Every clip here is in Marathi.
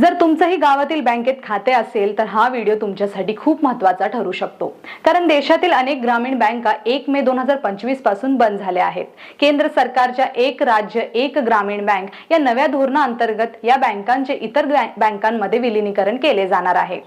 जर तुमचंही गावातील बँकेत खाते असेल तर हा व्हिडिओ तुमच्यासाठी खूप महत्त्वाचा ठरू शकतो. कारण देशातील अनेक ग्रामीण बँका एक मे दोन हजार पंचवीसपासून बंद झाल्या आहेत. केंद्र सरकारच्या एक राज्य एक ग्रामीण बँक या नव्या धोरणाअंतर्गत या बँकांचे इतर बँकांमध्ये विलिनीकरण केले जाणार आहे.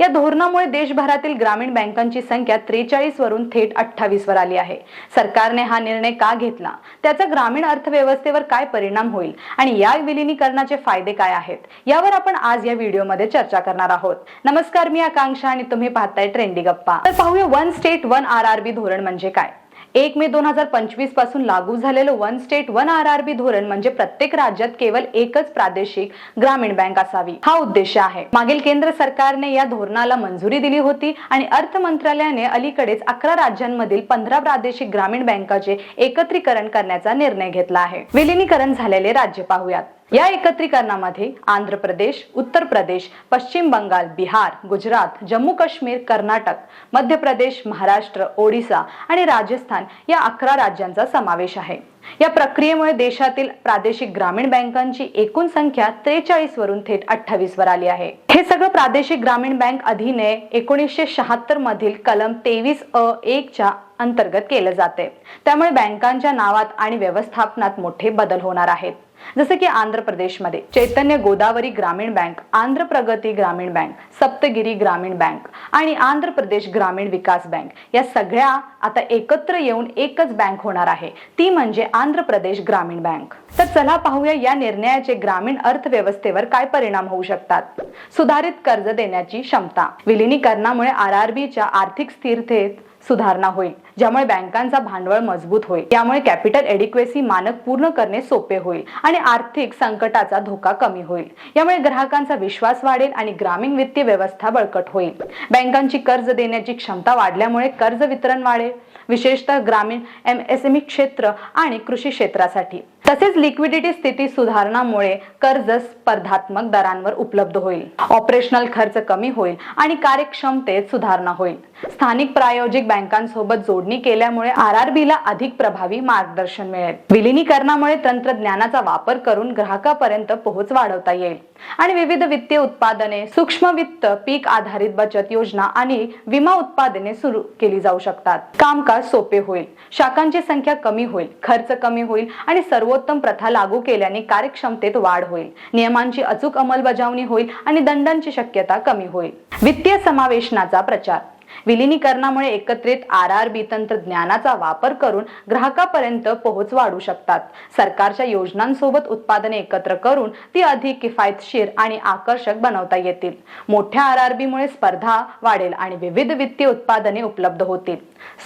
या धोरणामुळे देशभरातील ग्रामीण बँकांची संख्या त्रेचाळीस वरून थेट अठ्ठावीस वर आली आहे. सरकारने हा निर्णय का घेतला? त्याचा ग्रामीण अर्थव्यवस्थेवर काय परिणाम होईल? आणि या विलिनीकरणाचे फायदे काय आहेत? यावर आपण आज या व्हिडिओमध्ये चर्चा करणार आहोत. नमस्कार मी आकांक्षा आणि तुम्ही पाहताय ट्रेंडी गप्पा. तर पाहूया one state one R R B धोरण म्हणजे काय? एक मे दोन हजार पंचवीसपासून लागू झालेलं one state one R R B धोरण म्हणजे प्रत्येक राज्यात केवळ एकच प्रादेशिक ग्रामीण बँक असावी. हा उद्देश आहे. मागील केंद्र सरकारने या धोरणाला मंजुरी दिली होती आणि अर्थ मंत्रालयाने अलीकडेच अकरा राज्यांमधील पंधरा प्रादेशिक ग्रामीण बँकाचे एकत्रीकरण करण्याचा निर्णय घेतला आहे. विलिनीकरण झालेले राज्य पाहूयात. या एकत्रीकरणामध्ये आंध्र प्रदेश उत्तर प्रदेश पश्चिम बंगाल बिहार गुजरात जम्मू काश्मीर कर्नाटक मध्य प्रदेश महाराष्ट्र ओडिसा आणि राजस्थान या अकरा राज्यांचा समावेश आहे. या प्रक्रियेमुळे देशातील प्रादेशिक ग्रामीण बँकांची एकूण संख्या त्रेचाळीस वरून थेट अठ्ठावीस वर आली आहे. हे सगळं प्रादेशिक ग्रामीण बँक अधिनियम एकोणीसशे शहात्तर मधील कलम तेवीस अ एकच्या अंतर्गत केलं जाते. त्यामुळे बँकांच्या नावात आणि व्यवस्थापनात मोठे बदल होणार आहेत. जसे की आंध्र प्रदेशमध्ये चैतन्य गोदावरी ग्रामीण बँक आंध्र प्रगती ग्रामीण बँक सप्तगिरी ग्रामीण बँक आणि आंध्र प्रदेश ग्रामीण विकास बँक या सगळ्या आता एकत्र येऊन एकच बँक होणार आहे. ती म्हणजे आंध्र प्रदेश ग्रामीण बँक. तर चला पाहूया या निर्णयाचे ग्रामीण अर्थव्यवस्थेवर काय परिणाम होऊ शकतात. सुधारित कर्ज देण्याची क्षमता विलिनीकरणामुळे आर आर बीच्या आर्थिक स्थिरतेत सुधारणा होईल. ज्यामुळे बँकांचा भांडवल मजबूत होईल. त्यामुळे कॅपिटल एडिक्वेसी मानक पूर्ण करणे सोपे होईल आणि आर्थिक संकटाचा धोका कमी होईल. यामुळे ग्राहकांचा विश्वास वाढेल आणि ग्रामीण वित्तीय व्यवस्था बळकट होईल. बँकांची कर्ज देण्याची क्षमता वाढल्यामुळे कर्ज वितरण वाढेल. विशेषतः ग्रामीण एम एस एम ई क्षेत्र आणि कृषी क्षेत्रासाठी. तसेच लिक्विडिटी स्थिती सुधारणामुळे कर्ज स्पर्धात्मक दरांवर उपलब्ध होईल. ऑपरेशनल खर्च कमी होईल आणि कार्यक्षमतेत सुधारणा होईल. स्थानिक प्रायोजिक बँकांसोबत जोड जोडणी केल्यामुळे आर आर ला अधिक प्रभावी मार्गदर्शन मिळेल. विलिनीकरणामुळे तंत्रज्ञानाचा वापर करून ग्राहकापर्यंत पोहोच वाढवता येईल. आणि विविध वित्तीय उत्पादने सूक्ष्म वित्त पीक आधारित बचत योजना आणि विमा उत्पादने सुरू केली जाऊ शकतात. कामकाज सोपे होईल. शाखांची संख्या कमी होईल खर्च कमी होईल आणि सर्वोत्तम प्रथा लागू केल्याने कार्यक्षमतेत वाढ होईल. नियमांची अचूक अंमलबजावणी होईल आणि दंडांची शक्यता कमी होईल. वित्तीय समावेशनाचा प्रचार. विलिनीकरणामुळे एकत्रित आर आर बी तंत्रज्ञानाचा वापर करून ग्राहकापर्यंत पोहोच वाढू शकतात. सरकारच्या योजनांसोबत उत्पादने एकत्र करून ती अधिक किफायतशीर आणि आकर्षक बनवता येतील. मोठ्या आर आर बीमुळे स्पर्धा वाढेल आणि विविध वित्तीय उत्पादने उपलब्ध होतील.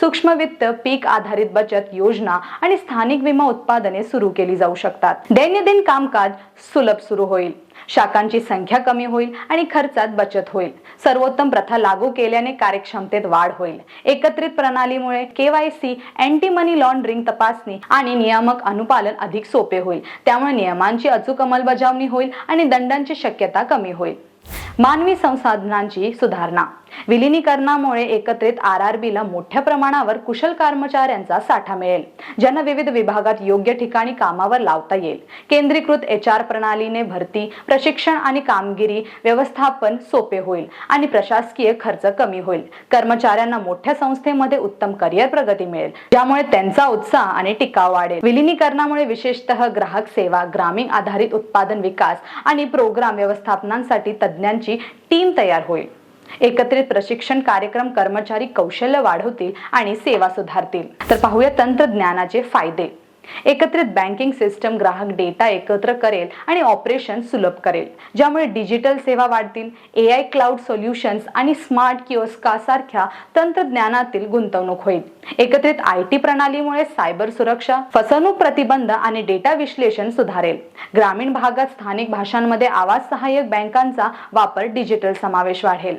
सूक्ष्म वित्त पीक आधारित बचत योजना आणि स्थानिक विमा उत्पादने सुरू केली जाऊ शकतात. दैनंदिन कामकाज सुलभ सुरू होईल. शाखांची संख्या कमी होईल आणि खर्चात बचत होईल. सर्वोत्तम प्रथा लागू केल्याने कार्यक्षमतेत वाढ होईल. एकत्रित प्रणालीमुळे केवायसी अँटी मनी लॉन्ड्रिंग तपासणी आणि नियामक अनुपालन अधिक सोपे होईल. त्यामुळे नियमांची अचूक अंमलबजावणी होईल आणि दंडांची शक्यता कमी होईल. मानवी संसाधनांची सुधारणा. विलिनीकरणामुळे एकत्रित आर आर ला मोठ्या प्रमाणावर कुशल कर्मचाऱ्यांचा साठा मिळेल. ज्यांना विविध विभागात योग्य ठिकाणी कामावर लावता येईल. केंद्रीकृत एच आर प्रणालीने भरती प्रशिक्षण आणि कामगिरी व्यवस्थापन सोपे होईल आणि प्रशासकीय खर्च कमी होईल. कर्मचाऱ्यांना मोठ्या संस्थेमध्ये उत्तम करिअर प्रगती मिळेल. ज्यामुळे त्यांचा उत्साह आणि टिकाव वाढेल. विलिनीकरणामुळे विशेषतः ग्राहक सेवा ग्रामीण आधारित उत्पादन विकास आणि प्रोग्राम व्यवस्थापनांसाठी तज्ज्ञांची टीम तयार होईल. एकत्रित प्रशिक्षण कार्यक्रम कर्मचारी कौशल्य वाढवतील आणि सेवा सुधारतील. तर पाहूया तंत्रज्ञानाचे फायदे. एकत्रित बँकिंग सिस्टम ग्राहक डेटा एकत्र करेल आणि ऑपरेशन सुलभ करेल. ज्यामुळे डिजिटल सेवा वाढतील ए आय क्लाउड सोल्युशन्स आणि स्मार्ट किओस्का सारख्या तंत्रज्ञानातील गुंतवणूक होईल. एकत्रित आय टी प्रणालीमुळे सायबर सुरक्षा फसवणूक प्रतिबंध आणि डेटा विश्लेषण सुधारेल. ग्रामीण भागात स्थानिक भाषांमध्ये आवाज सहाय्यक बँकांचा वापर डिजिटल समावेश वाढेल.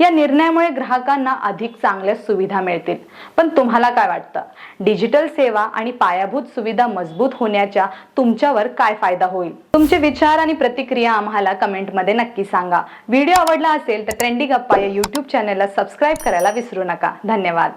या निर्णयामुळे ग्राहकांना अधिक चांगल्या सुविधा मिळतील. पण तुम्हाला काय वाटतं? डिजिटल सेवा आणि पायाभूत सुविधा मजबूत होण्याच्या तुमच्यावर काय फायदा होईल? तुमचे विचार आणि प्रतिक्रिया आम्हाला कमेंटमध्ये नक्की सांगा. व्हिडिओ आवडला असेल तर ट्रेंडिंग अप्पा या यूट्यूब चॅनलला सबस्क्राईब करायला विसरू नका. धन्यवाद.